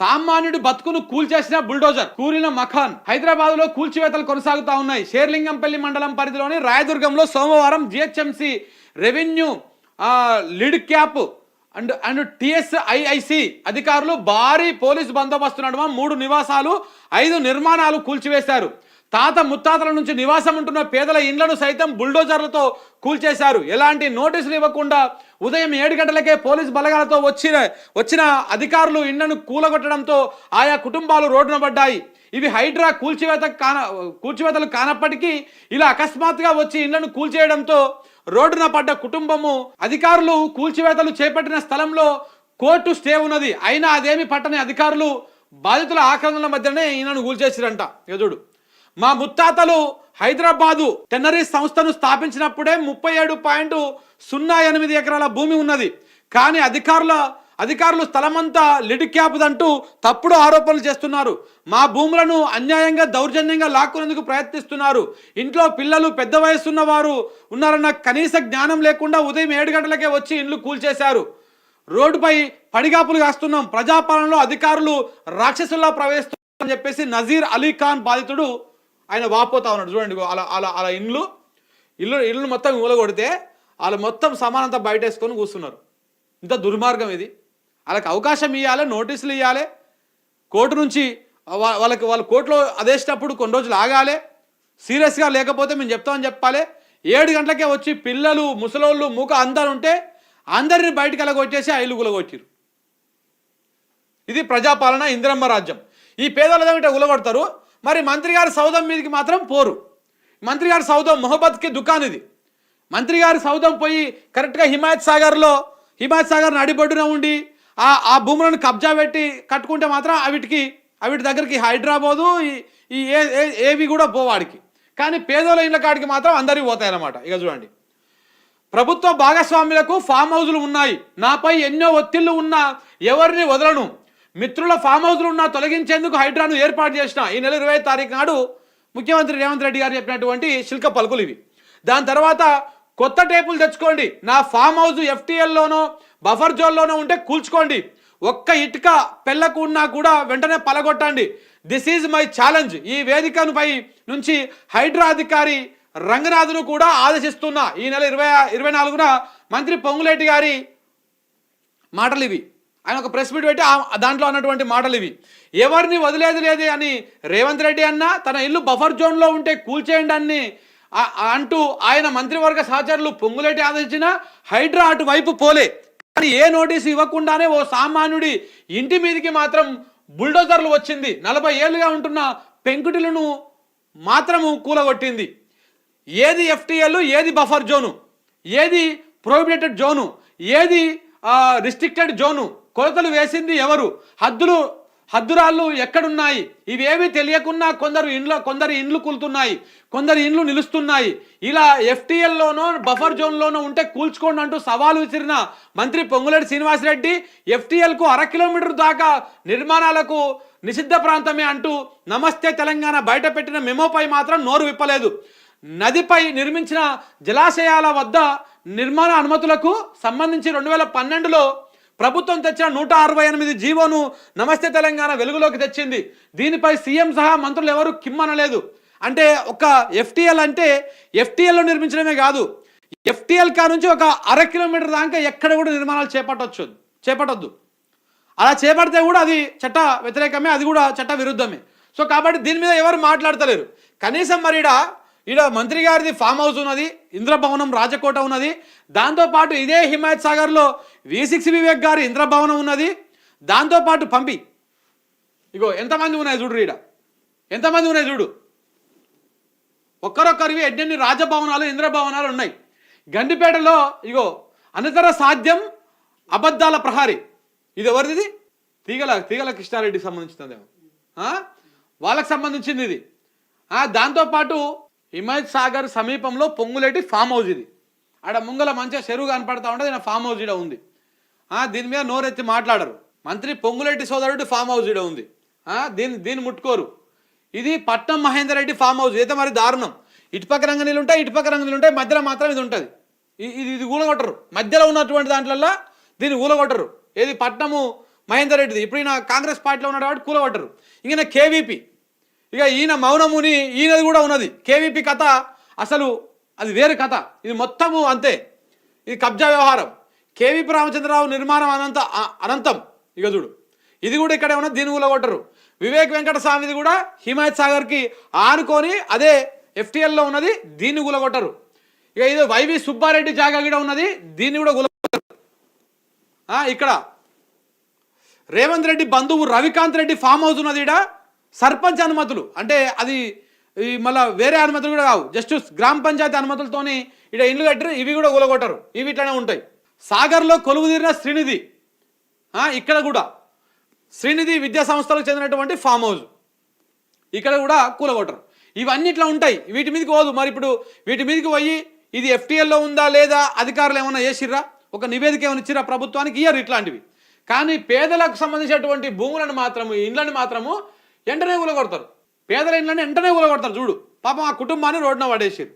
సామాన్యుడి బతుకును కూల్చేసిన బుల్డోజర్ కూలిన మఖాన్ హైదరాబాద్లో కూల్చివేతలు కొనసాగుతా ఉన్నాయి. షేర్లింగంపల్లి మండలం పరిధిలోని రాయదుర్గంలో సోమవారం GHMC revenue LIDCAP and and TSIIC అధికారులు భారీ పోలీసు బందోబస్తు నడుమ మూడు నివాసాలు ఐదు నిర్మాణాలు కూల్చివేశారు. తాత ముత్తాతల నుంచి నివాసం ఉంటున్న పేదల ఇండ్లను సైతం బుల్డోజర్లతో కూల్చేశారు. ఎలాంటి నోటీసులు ఇవ్వకుండా ఉదయం ఏడు గంటలకే పోలీస్ బలగాలతో వచ్చిన వచ్చిన అధికారులు ఇండ్లను కూలగొట్టడంతో ఆయా కుటుంబాలు రోడ్డున పడ్డాయి. ఇవి హైడ్రా కూల్చివేత కాన కూల్చివేతలు కానప్పటికీ ఇలా అకస్మాత్తుగా వచ్చి ఇండ్లను కూల్చేయడంతో రోడ్డున పడ్డ కుటుంబము అధికారులు కూల్చివేతలు చేపట్టిన స్థలంలో కోర్టు స్టే ఉన్నది. అయినా అదేమి పట్టని అధికారులు బాధితుల ఆక్రమణల మధ్యనే ఈయనను కూల్చేసిరంట. యజుడు మా ముత్తాతలు హైదరాబాదు టెన్నరీస్ సంస్థను స్థాపించినప్పుడే ముప్పై ఏడు పాయింట్ సున్నా ఎనిమిది ఎకరాల భూమి ఉన్నది. కానీ అధికారుల అధికారులు స్థలమంతా లిడ్ క్యాప్దంటూ తప్పుడు ఆరోపణలు చేస్తున్నారు. మా భూములను అన్యాయంగా దౌర్జన్యంగా లాక్కునేందుకు ప్రయత్నిస్తున్నారు. ఇంట్లో పిల్లలు పెద్ద వయసున్న వారు ఉన్నారన్న కనీస జ్ఞానం లేకుండా ఉదయం ఏడు గంటలకే వచ్చి ఇండ్లు కూల్చేశారు. రోడ్డుపై పడిగాపులు కాస్తున్నాం. ప్రజాపాలనలో అధికారులు రాక్షసుల్లా ప్రవేశిస్తున్నారని చెప్పేసి నజీర్ అలీ ఖాన్ బాధితుడు ఆయన వాపోతా ఉన్నాడు. చూడండి అలా అలా అలా ఇండ్లు ఇల్లు ఇల్లు మొత్తం ఊలగొడితే వాళ్ళు మొత్తం సమానంతా బయటేసుకొని కూర్చున్నారు. ఇంత దుర్మార్గం ఇది. వాళ్ళకి అవకాశం ఇవ్వాలి నోటీసులు ఇవ్వాలి కోర్టు నుంచి వా- వాళ్ళకి వాళ్ళ కోర్టులో అదేసినప్పుడు కొన్ని రోజులు ఆగాలి. సీరియస్గా లేకపోతే మేము చెప్తామని చెప్పాలి. ఏడు గంటలకే వచ్చి పిల్లలు ముసలోళ్ళు మూక అందరు ఉంటే అందరిని బయటికి వెళ్ళగొట్టేసి ఆ ఇల్లు గులగొట్టారు ఇది ప్రజాపాలన ఇందిరమ్మ రాజ్యం. ఈ పేదల ఏమిటో ఉలగొడతారు మరి మంత్రి గారి సౌదం మీదకి మాత్రం పోరు. మంత్రి గారి సౌదం మొహబ్బత్కి దుకాన్ ఇది మంత్రి గారి సౌదం పోయి కరెక్ట్గా హిమాయత్ సాగర్లో హిమాయత్ సాగర్ నడిబొడ్డున ఉండి ఆ ఆ భూములను కబ్జా పెట్టి కట్టుకుంటే మాత్రం అవిటికి అవిటి దగ్గరికి హైదరాబాదు ఈ- ఈ ఏ- ఏ- ఏవి కూడా పోవాడికి. కానీ పేదోళ్ళ ఇళ్ళ కాడికి మాత్రం అందరివి పోతాయి అన్నమాట ఇక చూడండి. ప్రభుత్వ భాగస్వాములకు ఫామ్ హౌజులు ఉన్నాయి. నాపై ఎన్నో ఒత్తిళ్ళు ఉన్నా ఎవరిని వదలను. మిత్రుల ఫామ్ హౌస్లు ఉన్నా తొలగించేందుకు హైడ్రాను ఏర్పాటు చేసిన ఈ నెల ఇరవై తారీఖు నాడు ముఖ్యమంత్రి రేవంత్ రెడ్డి గారు చెప్పినటువంటి శిల్క పలుకులు ఇవి. దాని తర్వాత కొత్త టేపులు తెచ్చుకోండి. నా ఫామ్ హౌస్ ఎఫ్టీఎల్లోనో బఫర్ జోన్లోనో ఉంటే కూల్చుకోండి. ఒక్క ఇటుక పెళ్ళకు ఉన్నా కూడా వెంటనే పలగొట్టండి. దిస్ ఈజ్ మై ఛాలెంజ్ ఈ వేదికను పై నుంచి హైడ్రా అధికారి రంగనాథ్ను కూడా ఆదేశిస్తున్నా. ఈ నెల ఇరవై ఇరవై నాలుగున మంత్రి పొంగులేటి గారి మాటలు ఇవి. ఆయన ఒక ప్రెస్ మీట్ పెట్టి ఆ- దాంట్లో అన్నటువంటి మాటలు ఇవి. ఎవరిని వదిలేది లేదే అని రేవంత్ రెడ్డి అన్న తన ఇల్లు బఫర్ జోన్లో ఉంటే కూల్చేయండి అని అంటూ ఆయన మంత్రివర్గ సహచరులు పొంగులేటి ఆదేశించిన హైడ్రా అటువైపు పోలే. కానీ ఏ నోటీసు ఇవ్వకుండానే ఓ సామాన్యుడి ఇంటి మీదకి మాత్రం బుల్డోజర్లు వచ్చింది. నలభై ఏళ్ళుగా ఉంటున్న పెంకుటిలను మాత్రము కూలగొట్టింది. ఏది ఎఫ్టీఎల్ ఏది బఫర్ జోను? ఏది ప్రొహిబిటెడ్ జోను? ఏది రిస్ట్రిక్టెడ్ జోను? కొలతలు వేసింది ఎవరు? హద్దులు హద్దురాళ్ళు ఎక్కడున్నాయి? ఇవేమీ తెలియకున్నా కొందరు ఇండ్ల కొందరు ఇండ్లు కూలుతున్నాయి కొందరు ఇండ్లు నిలుస్తున్నాయి. ఇలా ఎఫ్టీఎల్లోనో బఫర్ జోన్లోనో ఉంటే కూల్చుకోండి అంటూ సవాలు విసిరిన మంత్రి పొంగులేటి శ్రీనివాసరెడ్డి ఎఫ్టీఎల్కు అర కిలోమీటర్ దాకా నిర్మాణాలకు నిషిద్ధ ప్రాంతమే అంటూ నమస్తే తెలంగాణ బయట పెట్టిన మెమోపై మాత్రం నోరు విప్పలేదు. నదిపై నిర్మించిన జలాశయాల వద్ద నిర్మాణ అనుమతులకు సంబంధించి రెండు వేల పన్నెండులో ప్రభుత్వం తెచ్చిన నూట అరవై ఎనిమిది జీవోను నమస్తే తెలంగాణ వెలుగులోకి తెచ్చింది. దీనిపై సీఎం సహా మంత్రులు ఎవరు కిమ్మనలేదు. అంటే ఒక ఎఫ్టీఎల్ అంటే ఎఫ్టీఎల్లో నిర్మించడమే కాదు. ఎఫ్టీఎల్ కా నుంచి ఒక అర కిలోమీటర్ దాకా ఎక్కడ కూడా నిర్మాణాలు చేపట్టవచ్చు చేపట్టొద్దు. అలా చేపడితే కూడా అది చట్ట వ్యతిరేకమే అది కూడా చట్ట విరుద్ధమే. సో కాబట్టి దీని మీద ఎవరు మాట్లాడతలేరు. కనీసం మరిడా ఈడ మంత్రి గారిది ఫామ్ హౌస్ ఉన్నది ఇంద్రభవనం రాజకోట ఉన్నది. దాంతోపాటు ఇదే హిమాయత్ సాగర్లో వి సిక్స్ వివేక్ గారి ఇంద్రభవనం ఉన్నది. దాంతోపాటు పంపి. ఇగో ఎంతమంది ఉన్నాయి చూడు ఈడ? ఎంతమంది ఉన్నాయి చూడు? ఒక్కరొక్కరివి ఎన్నెన్ని రాజభవనాలు ఇంద్రభవనాలు ఉన్నాయి. గండిపేటలో ఇగో అనితర సాధ్యం అబద్ధాల ప్రహారీ. ఇది ఎవరిది తీగల తీగల కృష్ణారెడ్డికి సంబంధించినదేమో. వాళ్ళకి సంబంధించింది ఇది. దాంతోపాటు హిమాయత్ సాగర్ సమీపంలో పొంగులేటి ఫామ్ హౌస్ ఇది. ఆడ ముంగల మంచిగా చెరువు కనపడతా ఉంటుంది ఈయన ఫామ్ హౌస్ ఈడ ఉంది. దీని మీద నోరెత్తి మాట్లాడరు. మంత్రి పొంగులేటి సోదరుడి ఫామ్ హౌస్ ఈడ ఉంది. దీని దీన్ని దీన్ని ముట్టుకోరు. ఇది పట్నం మహేందర్ రెడ్డి ఫామ్ హౌస్. అయితే మరి దారుణం. ఇటుపక్క రంగ నీళ్ళు ఉంటాయి ఇటుపక్క రంగ నీళ్ళు ఉంటాయి మధ్యలో మాత్రం ఇది ఉంటుంది. ఇది ఇది ఊలగొట్టరు. మధ్యలో ఉన్నటువంటి దాంట్లల్లో దీన్ని ఊలగొట్టరు. ఏది పట్నము మహేందర్ రెడ్డిది. ఇప్పుడు ఈయన కాంగ్రెస్ పార్టీలో ఉన్నాడు కాబట్టి కూలగొట్టరు. ఇంకా కేవీపీ. ఇక ఈయన మౌనముని ఈయనది కూడా ఉన్నది. కేవీపీ కథ అసలు అది వేరు కథ. ఇది మొత్తము అంతే. ఇది కబ్జా వ్యవహారం. కేవీపీ రామచంద్రరావు నిర్మాణం అనంత అనంతం. ఇక చూడు. ఇది కూడా ఇక్కడే ఉన్న దీని కూలగొట్టరు. వివేక్ వెంకట స్వామిది కూడా హిమాయత్ సాగర్కి ఆనుకొని అదే ఎఫ్టీఎల్లో ఉన్నది దీన్ని కూలగొట్టరు. ఇక ఇది వైవి సుబ్బారెడ్డి జాగా కూడా ఉన్నది దీన్ని కూడా గులగొట్టరు ఇక్కడ రేవంత్ రెడ్డి బంధువు రవికాంత్ రెడ్డి ఫామ్ హౌస్ ఉన్నది ఈడ. సర్పంచ్ అనుమతులు. అంటే అది ఈ మళ్ళా వేరే అనుమతులు కూడా కావు జస్ట్ గ్రామ పంచాయతీ అనుమతులతోని ఇక్కడ ఇండ్లు కట్టరు ఇవి కూడా కూలగొట్టరు ఇవి ఇట్లానే ఉంటాయి. సాగర్లో కొలువు తీరిన శ్రీనిధి ఇక్కడ కూడా శ్రీనిధి విద్యా సంస్థలకు చెందినటువంటి ఫామ్ హౌస్. ఇక్కడ కూడా కూలగొట్టరు. ఇవన్నీ ఇట్లా ఉంటాయి. వీటి మీదకి పోదు. మరి ఇప్పుడు వీటి మీదకి పోయి ఇది ఎఫ్టీఎల్లో ఉందా లేదా అధికారులు ఏమైనా చేసిర్రా? ఒక నివేదిక ఏమైనా ఇచ్చిరా ప్రభుత్వానికి? ఇయ్యరు ఇట్లాంటివి. కానీ పేదలకు సంబంధించినటువంటి భూములను మాత్రము ఇండ్లను మాత్రము వెంటనే కూలగొడతారు పేదల ఇండ్లను వెంటనే కూలగొడతారు చూడు. పాపం ఆ కుటుంబాన్ని రోడ్డున పడేసారు